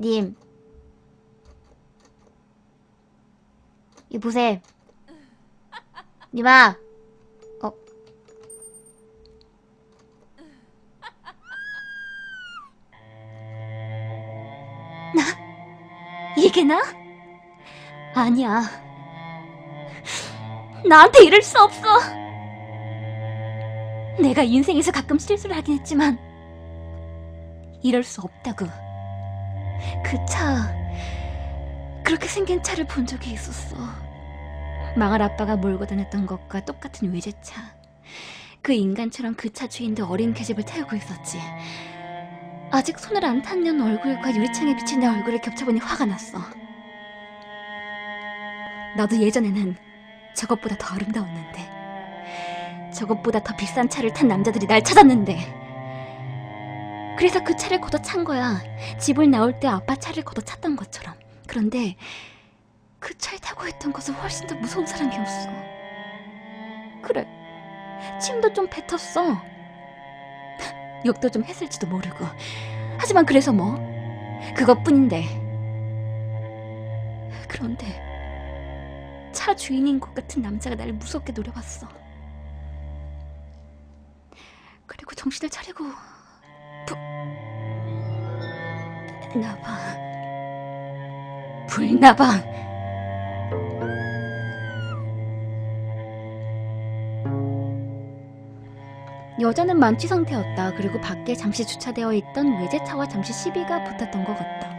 님. 이 보셈. 님아. 어. 이게 나? 아니야. 나한테 이럴 수 없어. 내가 인생에서 가끔 실수를 하긴 했지만 이럴 수 없다고. 그 차, 그렇게 생긴 차를 본 적이 있었어. 망할 아빠가 몰고 다녔던 것과 똑같은 외제차. 그 인간처럼 그 차 주인도 어린 계집을 태우고 있었지. 아직 손을 안 탔는 얼굴과 유리창에 비친 내 얼굴을 겹쳐보니 화가 났어. 나도 예전에는 저것보다 더 아름다웠는데, 저것보다 더 비싼 차를 탄 남자들이 날 찾았는데, 그래서 그 차를 걷어 찬 거야. 집을 나올 때 아빠 차를 걷어 찼던 것처럼. 그런데 그 차에 타고 있던 것은 훨씬 더 무서운 사람이었어. 그래, 침도 좀 뱉었어. 욕도 좀 했을지도 모르고. 하지만 그래서 뭐? 그것뿐인데. 그런데 차 주인인 것 같은 남자가 나를 무섭게 노려봤어. 그리고 정신을 차리고 부... 나봐. 불나방. 여자는 만취 상태였다. 그리고 밖에 잠시 주차되어 있던 외제차와 잠시 시비가 붙었던 것 같다.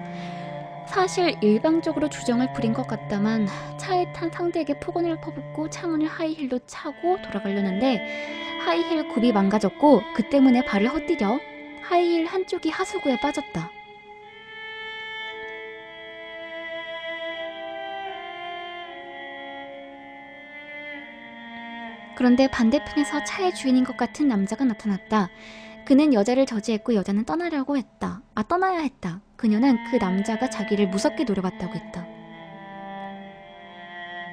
사실 일방적으로 주정을 부린 것 같다만 차에 탄 상대에게 폭언을 퍼붓고 차문을 하이힐로 차고 돌아가려는데 하이힐 굽이 망가졌고 그 때문에 발을 헛디뎌 하이힐 한쪽이 하수구에 빠졌다. 그런데 반대편에서 차의 주인인 것 같은 남자가 나타났다. 그는 여자를 저지했고 여자는 떠나려고 했다. 아, 떠나야 했다. 그녀는 그 남자가 자기를 무섭게 노려봤다고 했다.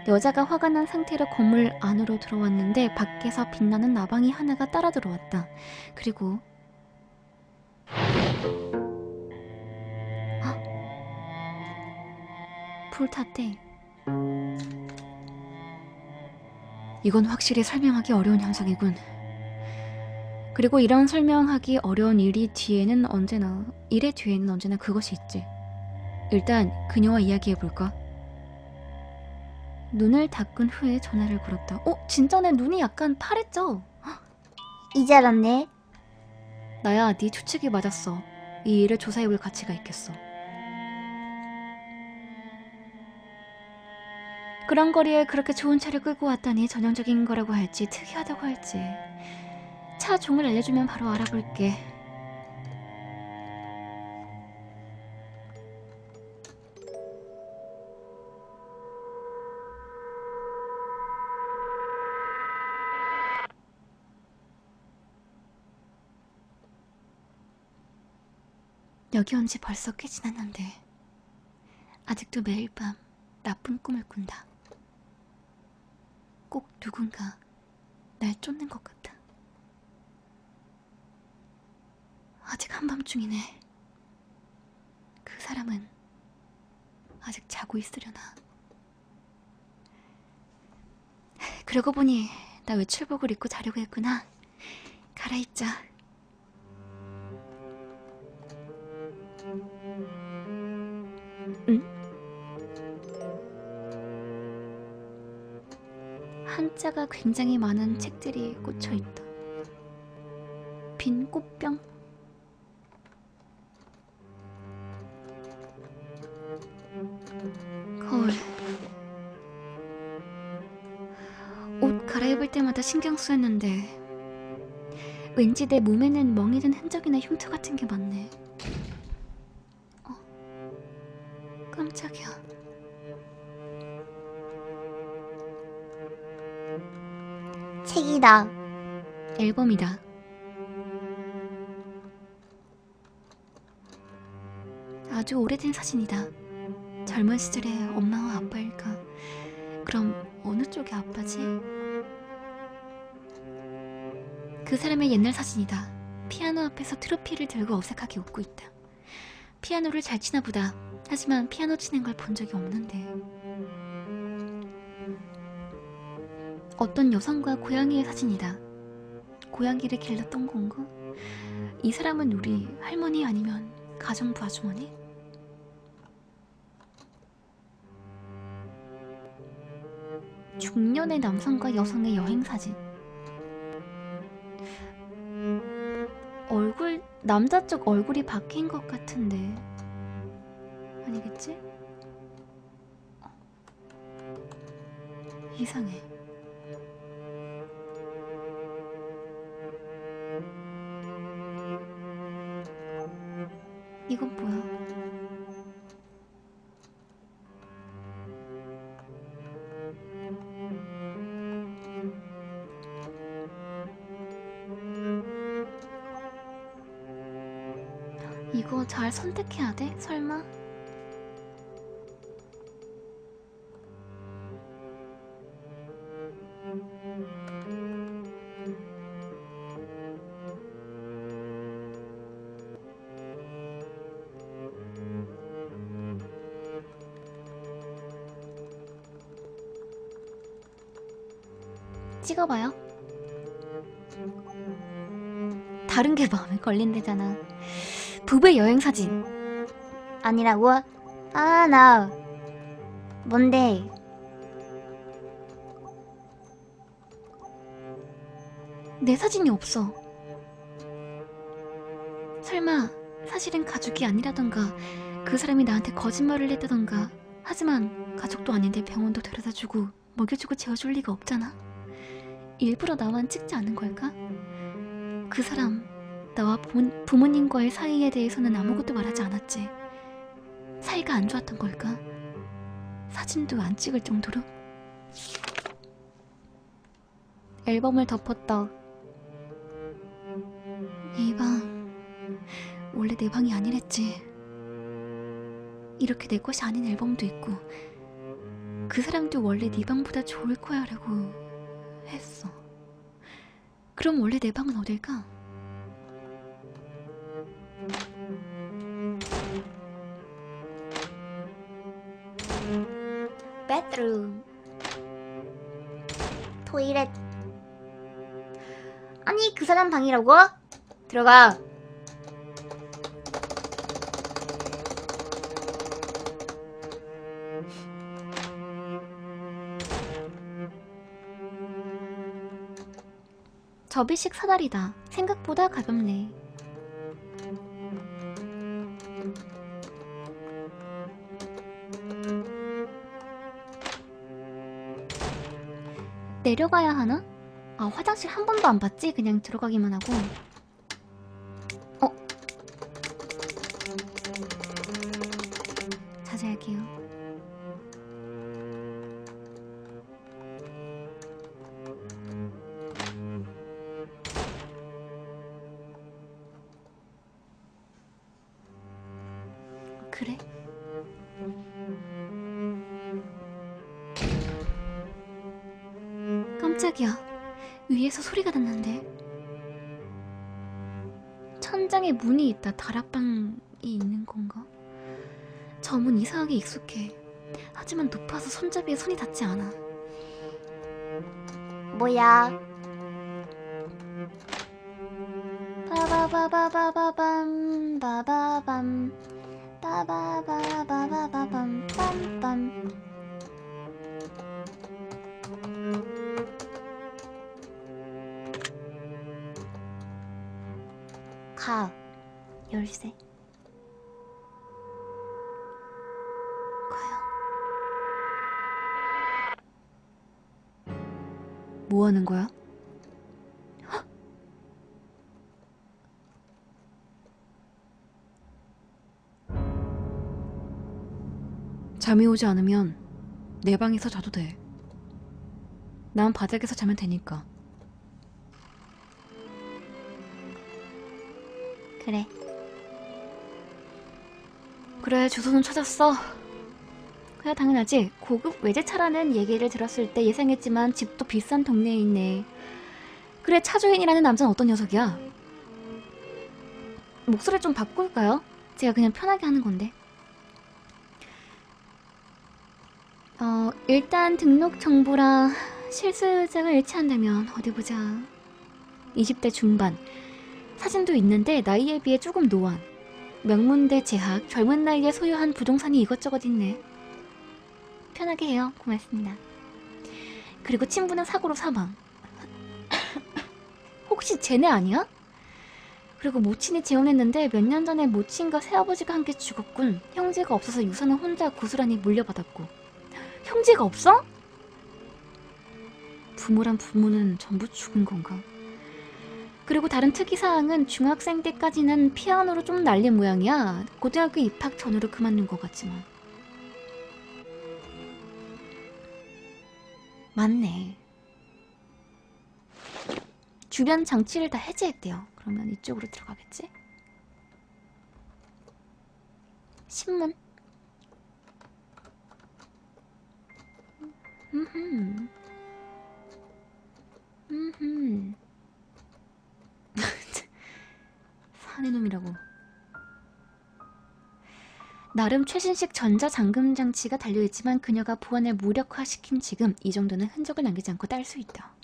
여자가 화가 난 상태로 건물 안으로 들어왔는데 밖에서 빛나는 나방이 하나가 따라 들어왔다. 그리고 아, 불 탔대. 이건 확실히 설명하기 어려운 현상이군. 그리고 이런 설명하기 어려운 일이 뒤에는 언제나 일의 뒤에는 언제나 그것이 있지. 일단 그녀와 이야기해 볼까? 눈을 닦은 후에 전화를 걸었다. 어? 진짜 내 눈이 약간 파랬죠? 이제 알았네. 나야 네 추측이 맞았어. 이 일을 조사해볼 가치가 있겠어. 그런 거리에 그렇게 좋은 차를 끌고 왔다니 전형적인 거라고 할지 특이하다고 할지 차 종을 알려주면 바로 알아볼게. 여기 온 지 벌써 꽤 지났는데 아직도 매일 밤 나쁜 꿈을 꾼다. 꼭 누군가 날 쫓는 것 같아. 아직 한밤중이네. 그 사람은 아직 자고 있으려나. 그러고 보니 나 외출복을 입고 자려고 했구나. 갈아입자. 한자가 굉장히 많은 책들이 꽂혀 있다. 빈 꽃병? 거울. 옷 갈아입을 때마다 신경 쓰였는데 왠지 내 몸에는 멍이 든 흔적이나 흉터 같은 게 많네. 어, 깜짝이야. 책이다. 앨범이다. 아주 오래된 사진이다. 젊은 시절의 엄마와 아빠일까? 그럼 어느 쪽이 아빠지? 그 사람의 옛날 사진이다. 피아노 앞에서 트로피를 들고 어색하게 웃고 있다. 피아노를 잘 치나 보다. 하지만 피아노 치는 걸 본 적이 없는데. 어떤 여성과 고양이의 사진이다. 고양이를 길렀던 건가? 이 사람은 우리 할머니 아니면 가정부 아주머니? 중년의 남성과 여성의 여행 사진. 얼굴 남자 쪽 얼굴이 바뀐 것 같은데 아니겠지? 어. 이상해. 이건 뭐야? 이거 잘 선택해야 돼? 설마? 찍어봐요. 다른 게 마음에 걸린대잖아. 부부의 여행 사진. 아니라고? 아, 나. 뭔데? 내 사진이 없어. 설마 사실은 가족이 아니라던가 그 사람이 나한테 거짓말을 했다던가 하지만 가족도 아닌데 병원도 데려다주고 먹여주고 재워줄 리가 없잖아. 일부러 나만 찍지 않은 걸까? 그 사람 나와 부, 부모님과의 사이에 대해서는 아무것도 말하지 않았지. 사이가 안 좋았던 걸까? 사진도 안 찍을 정도로? 앨범을 덮었다. 이 방 원래 내 방이 아니랬지. 이렇게 내 것이 아닌 앨범도 있고 그 사람도 원래 네 방보다 좋을 거야 라고 했어. 그럼 원래 내 방은 어딜까? bedroom. 토이렛. 아니, 그 사람 방이라고? 들어가. 접이식 사다리다. 생각보다 가볍네. 내려가야 하나? 아, 화장실 한 번도 안 봤지? 그냥 들어가기만 하고. 손잡이에 손이 닿지 않아. 뭐야? 빠바바바바바밤 바바밤 빠바바바바바밤 빰빰 가 열쇠 뭐 하는 거야? 잠이 오지 않으면 내 방에서 자도 돼. 난 바닥에서 자면 되니까. 그래 그래, 주소는 찾았어. 그야 당연하지. 고급 외제차라는 얘기를 들었을 때 예상했지만 집도 비싼 동네에 있네. 그래, 차주인이라는 남자는 어떤 녀석이야? 목소리 좀 바꿀까요? 제가 그냥 편하게 하는 건데. 어, 일단 등록 정보랑 실수자가 일치한다면 어디 보자. 20대 중반. 사진도 있는데 나이에 비해 조금 노안. 명문대 재학, 젊은 나이에 소유한 부동산이 이것저것 있네. 편하게 해요. 고맙습니다. 그리고 친구는 사고로 사망. 혹시 쟤네 아니야? 그리고 모친이 재혼했는데 몇 년 전에 모친과 새아버지가 함께 죽었군. 형제가 없어서 유산은 혼자 고스란히 물려받았고. 형제가 없어? 부모란 부모는 전부 죽은 건가? 그리고 다른 특이사항은 중학생 때까지는 피아노로 좀 날린 모양이야. 고등학교 입학 전으로 그만둔 것 같지만. 맞네. 주변 장치를 다 해제했대요. 그러면 이쪽으로 들어가겠지? 신문. 음흠. 음흠. 사내놈이라고. 나름 최신식 전자잠금 장치가 달려있지만 그녀가 보안을 무력화시킨 지금 이 정도는 흔적을 남기지 않고 딸 수 있다.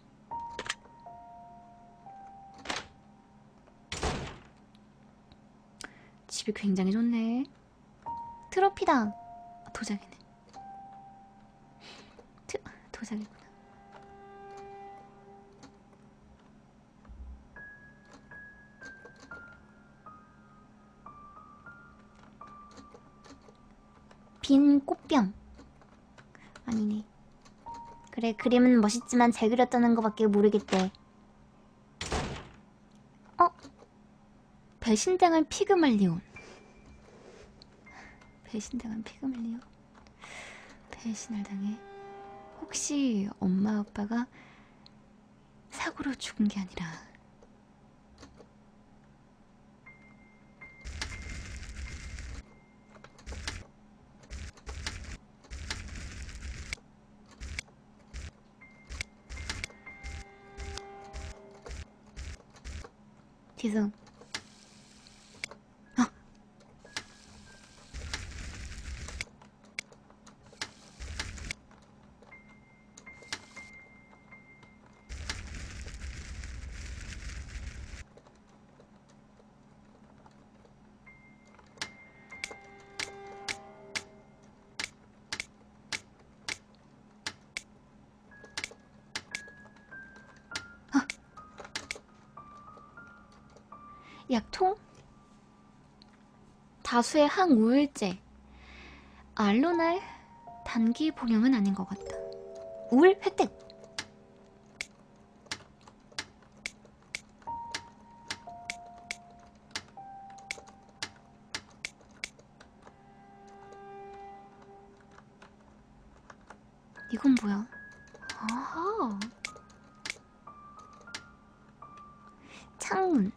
집이 굉장히 좋네. 트로피다. 아, 도자기네. 트, 도자기구나. 빈 꽃병. 아니네. 그래, 그림은 멋있지만 잘 그렸다는 거밖에 모르겠대. 어? 배신당한 피그말리온. 배신당한 피그말리온. 배신을 당해. 혹시 엄마 아빠가 사고로 죽은 게 아니라 artisans. 약통? 다수의 항우울제. 알로날 단기 복용은 아닌 것 같다. 우울 획득. 이건 뭐야? 아하. 창문.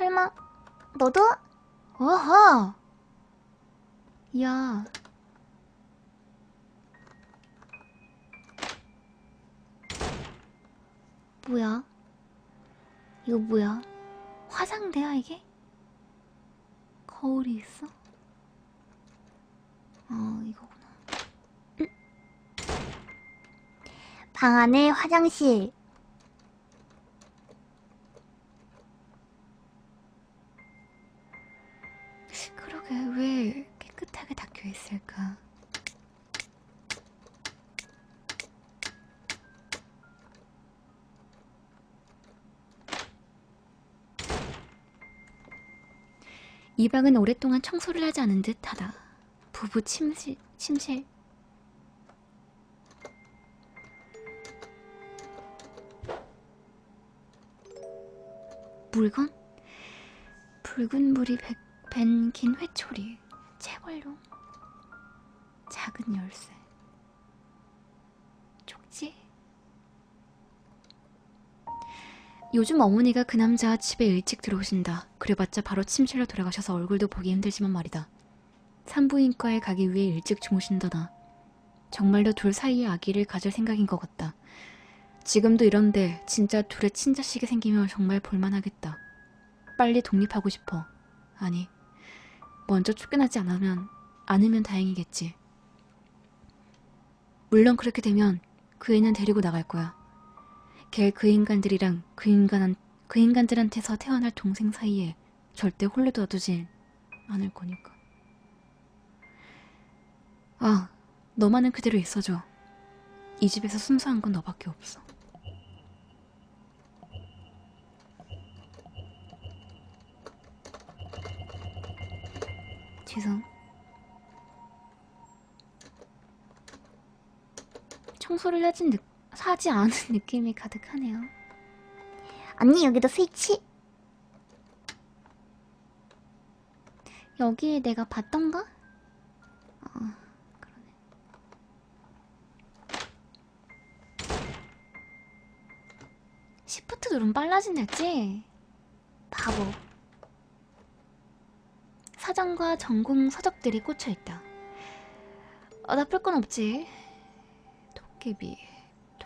설마 너도? 어허. 야. 뭐야? 이거 뭐야? 화장대야 이게? 거울이 있어? 어 이거구나. 방 안에 화장실. 이 방은 오랫동안 청소를 하지 않은 듯하다. 부부 침실, 침실. 물건? 붉은 물이 밴긴 회초리, 채벌용, 작은 열쇠, 쪽지. 요즘 어머니가 그 남자 집에 일찍 들어오신다. 그래봤자 바로 침실로 돌아가셔서 얼굴도 보기 힘들지만 말이다. 산부인과에 가기 위해 일찍 주무신다나. 정말로 둘 사이에 아기를 가질 생각인 것 같다. 지금도 이런데 진짜 둘의 친자식이 생기면 정말 볼만하겠다. 빨리 독립하고 싶어. 아니, 먼저 쫓겨나지 않으면, 않으면 다행이겠지. 물론 그렇게 되면 그 애는 데리고 나갈 거야. 걔 그 인간들이랑 그 인간한, 그 인간들한테서 태어날 동생 사이에 절대 홀려 둬두진 않을 거니까. 아, 너만은 그대로 있어줘. 이 집에서 순수한 건 너밖에 없어. 죄송. 청소를 하진 느, 사지 않은 느낌이 가득하네요. 언니 여기도 스위치. 여기 내가 봤던가? 어, 그러네. 시프트 누르면 빨라진댔지? 바보. 사전과 전공 서적들이 꽂혀있다. 어, 나쁠 건 없지. 도깨비.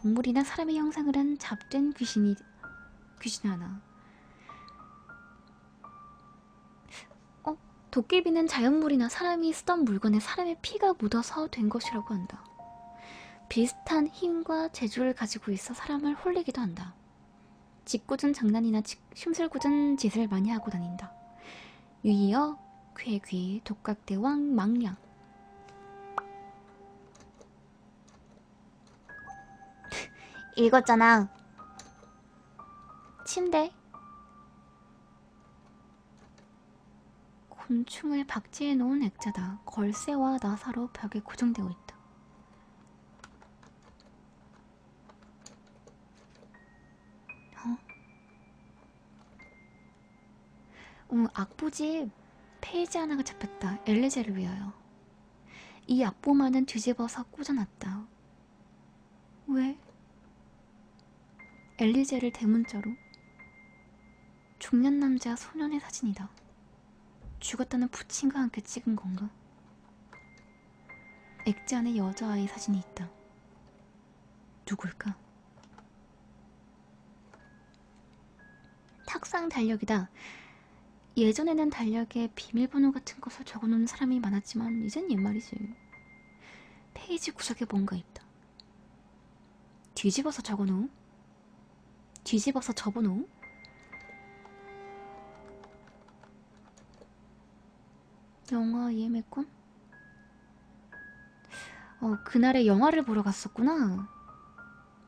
동물이나 사람의 형상을 한 잡된 귀신이, 귀신 하나. 도깨비는 자연물이나 사람이 쓰던 물건에 사람의 피가 묻어서 된 것이라고 한다. 비슷한 힘과 재주를 가지고 있어 사람을 홀리기도 한다. 짓궂은 장난이나 지- 심술궂은 짓을 많이 하고 다닌다. 유이어, 괴귀, 독각대왕, 망량. 읽었잖아. 침대. 곤충을 박제해 놓은 액자다. 걸쇠와 나사로 벽에 고정되어 있다. 어? 어, 악보집 페이지 하나가 잡혔다. 엘레제를 위하여. 이 악보만은 뒤집어서 꽂아놨다. 왜? 엘리제를 대문자로 중년 남자 소년의 사진이다. 죽었다는 부친과 함께 찍은 건가? 액자 안에 여자아이 사진이 있다. 누굴까? 탁상 달력이다. 예전에는 달력에 비밀번호 같은 것을 적어놓는 사람이 많았지만 이젠 옛말이지. 페이지 구석에 뭔가 있다. 뒤집어서 적어놓음? 뒤집어서 접어놓음? 영화 예매권? 어, 그날에 영화를 보러 갔었구나.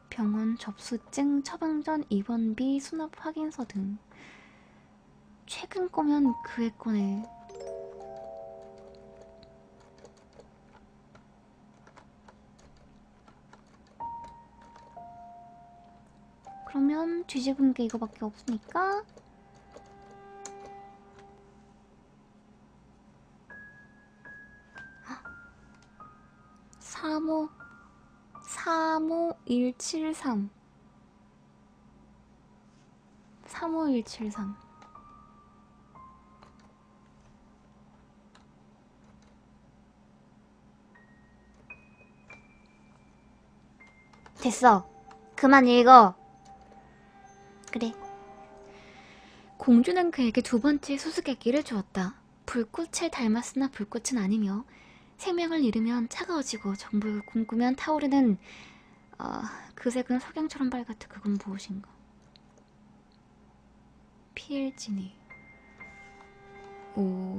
병원 접수증, 처방전, 입원비, 수납 확인서 등. 최근 거면 그의 거네. 그러면 뒤집은 게 이거밖에 없으니까 삼오 삼오일칠삼 삼오일칠삼 됐어. 그만 읽어. 그래. 공주는 그에게 두 번째 수수께끼를 주었다. 불꽃을 닮았으나 불꽃은 아니며 생명을 잃으면 차가워지고 정복을 꿈꾸면 타오르는 어, 그 색은 석양처럼 빨갛다. 그건 무엇인가? 피엘진이 오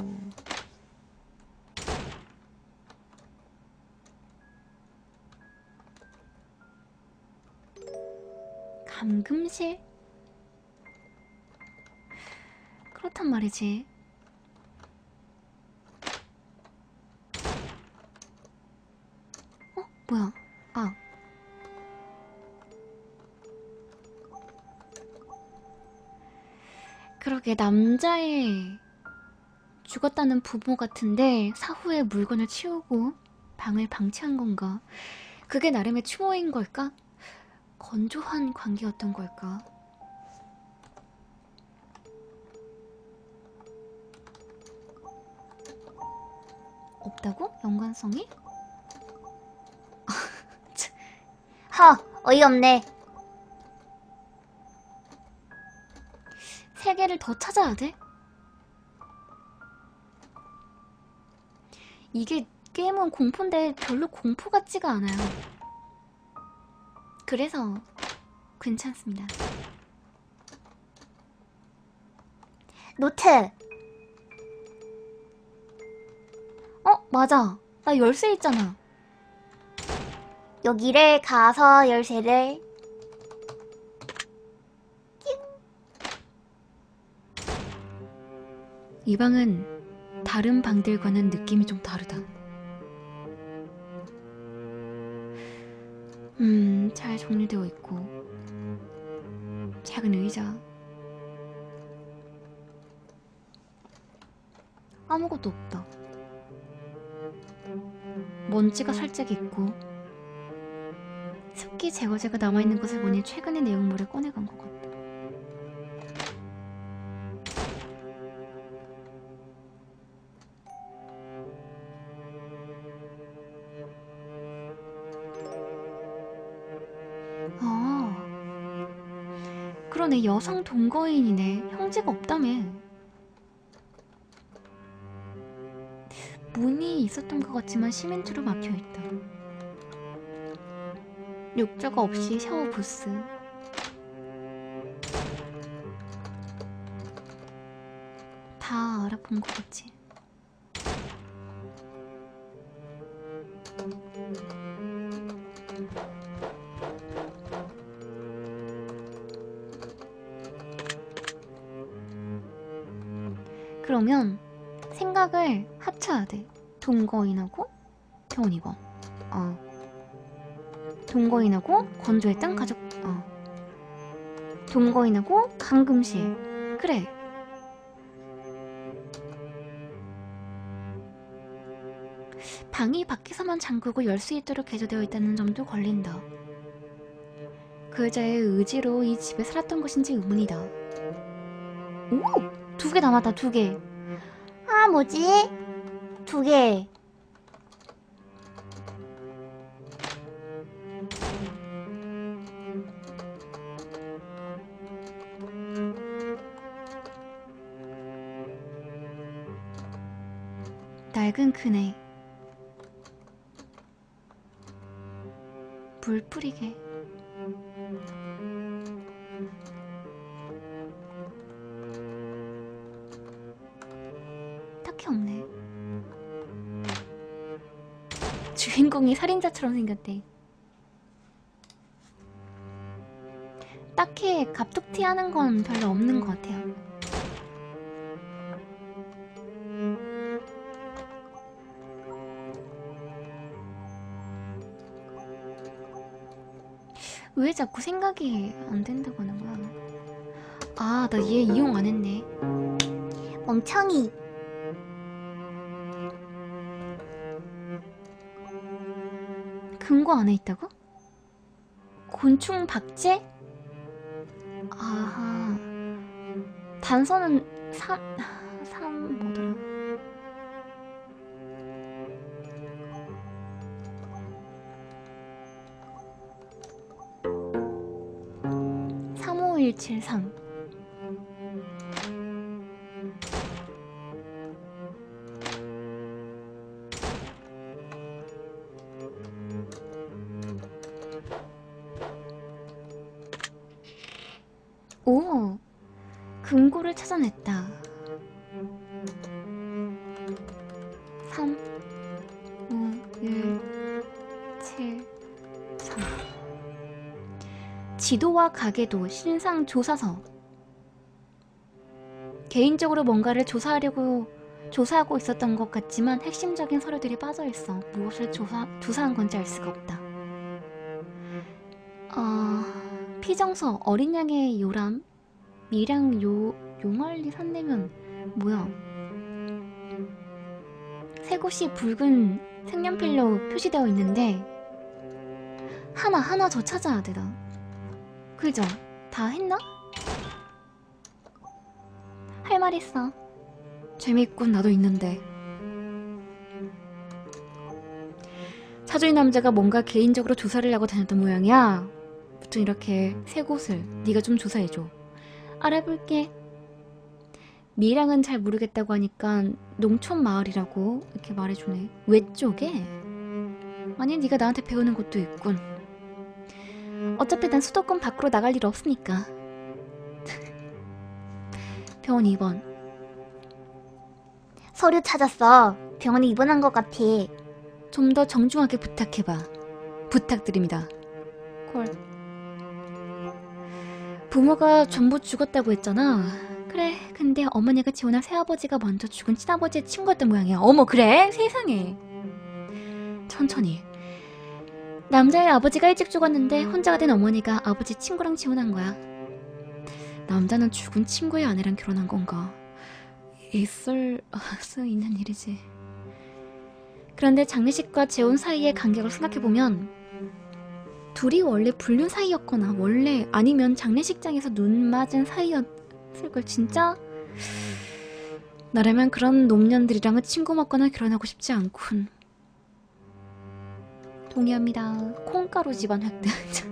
감금실? 그렇단 말이지. 어? 뭐야? 아. 그러게, 남자의 죽었다는 부모 같은데 사후에 물건을 치우고 방을 방치한 건가? 그게 나름의 추모인 걸까? 건조한 관계였던 걸까? 있다고? 연관성이? 허! 어이없네 세 개를 더 찾아야 돼? 이게 게임은 공포인데 별로 공포 같지가 않아요 그래서 괜찮습니다 노트! 맞아. 나 열쇠 있잖아. 여기를 가서 열쇠를 이 방은 다른 방들과는 느낌이 좀 다르다. 음, 잘 정리되어 있고 작은 의자 아무것도 없다. 먼지가 살짝 있고 습기 제거제가 남아있는 것을 보니 최근의 내용물을 꺼내간 것 같다. 아, 그러네 여성 동거인이네. 형제가 없다며. 문이 있었던 것 같지만 시멘트로 막혀 있다. 욕조가 없이 샤워 부스. 다 알아본 것 같지. 그러면 생각을 합쳐야 돼. 동거인하고 경훈이건. 어. 동거인하고 건조했던 가족. 어. 동거인하고 감금실. 그래. 방이 밖에서만 잠그고 열 수 있도록 개조되어 있다는 점도 걸린다. 그 여자의 의지로 이 집에 살았던 것인지 의문이다. 오! 두 개 남았다, 두 개. 아 뭐지? 두 개. 낡은 그네. 물 뿌리게. 살인자처럼 생겼대. 딱히 갑툭튀 하는 건 별로 없는 것 같아요. 왜 자꾸 생각이 안 된다고 하는 거야? 아, 나 얘 이용 안 했네. 멍청이. 금고 안에 있다고? 곤충 박제? 아하. 단서는 3, 3 뭐더라? (35173) 오, 지도와 가계도 신상 조사서. 개인적으로 뭔가를 조사하려고 조사하고 있었던 것 같지만 핵심적인 서류들이 빠져 있어 무엇을 조사 조사한 건지 알 수가 없다. 어, 피정서 어린 양의 요람 미량 요 용알리 산내면 뭐야? 세 곳이 붉은 색연필로 표시되어 있는데 하나 하나 더 찾아야 되다. 그죠? 다 했나? 할 말 있어. 재밌군 나도 있는데. 사주인 남자가 뭔가 개인적으로 조사를 하고 다녔던 모양이야. 보통 이렇게 세 곳을 네가 좀 조사해줘. 알아볼게. 미랑은 잘 모르겠다고 하니까 농촌 마을이라고 이렇게 말해주네. 외쪽에? 아니 네가 나한테 배우는 것도 있군. 어차피 난 수도권 밖으로 나갈 일 없으니까. 병원 2번. 서류 찾았어. 병원에 입원한 것 같아. 좀 더 정중하게 부탁해봐. 부탁드립니다. 콜. 부모가 전부 죽었다고 했잖아. 그래, 근데 어머니가 지원한 새아버지가 먼저 죽은 친아버지의 친구였던 모양이야. 어머, 그래? 세상에. 천천히. 남자의 아버지가 일찍 죽었는데 혼자가 된 어머니가 아버지 친구랑 지원한 거야. 남자는 죽은 친구의 아내랑 결혼한 건가? 있을 수 있는 일이지. 그런데 장례식과 재혼 사이의 간격을 생각해보면 둘이 원래 불륜 사이였거나 원래 아니면 장례식장에서 눈 맞은 사이였을 걸 진짜 나라면 그런 놈년들이랑은 친구 먹거나 결혼하고 싶지 않군 동의합니다 콩가루 집안 진짜.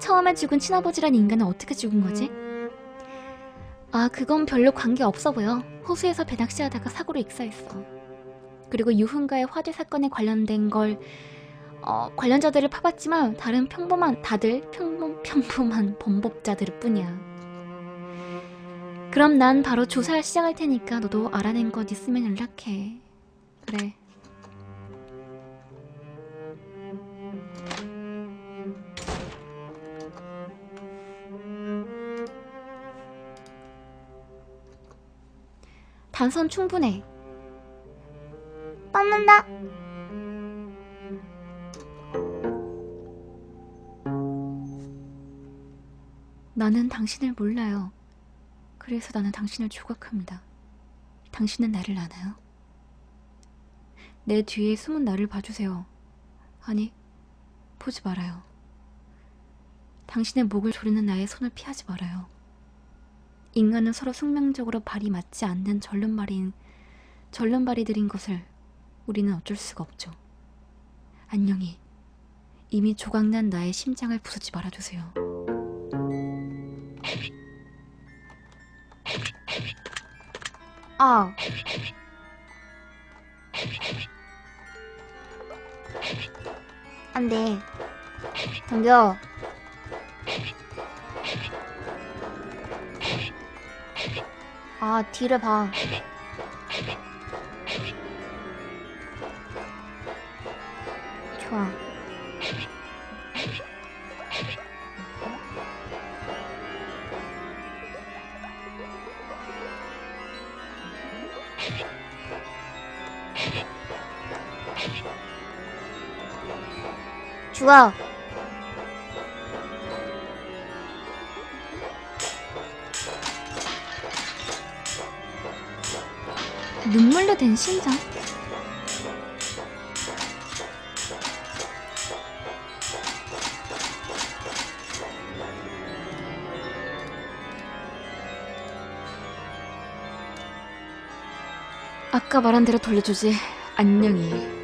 처음에 죽은 친아버지란 인간은 어떻게 죽은 거지? 아 그건 별로 관계 없어 보여 호수에서 배낚시하다가 사고로 익사했어 그리고 유흥가의 화재 사건에 관련된 걸 어, 관련자들을 파봤지만 다른 평범한 다들 평범 평범한 범법자들 뿐이야. 그럼 난 바로 조사를 시작할 테니까 너도 알아낸 것 있으면 연락해. 그래. 단선 충분해. 뻗는다. 나는 당신을 몰라요. 그래서 나는 당신을 조각합니다. 당신은 나를 아나요? 내 뒤에 숨은 나를 봐주세요. 아니, 보지 말아요. 당신의 목을 조르는 나의 손을 피하지 말아요. 인간은 서로 숙명적으로 발이 맞지 않는 절름발이인 절름발이들인 것을 우리는 어쩔 수가 없죠. 안녕히 이미 조각난 나의 심장을 부수지 말아주세요. 어. 안 돼. 덤벼. 아, 뒤를 봐. 좋아. 죽어. 눈물로 된 심장? 아까 말한 대로 돌려주지. 안녕히.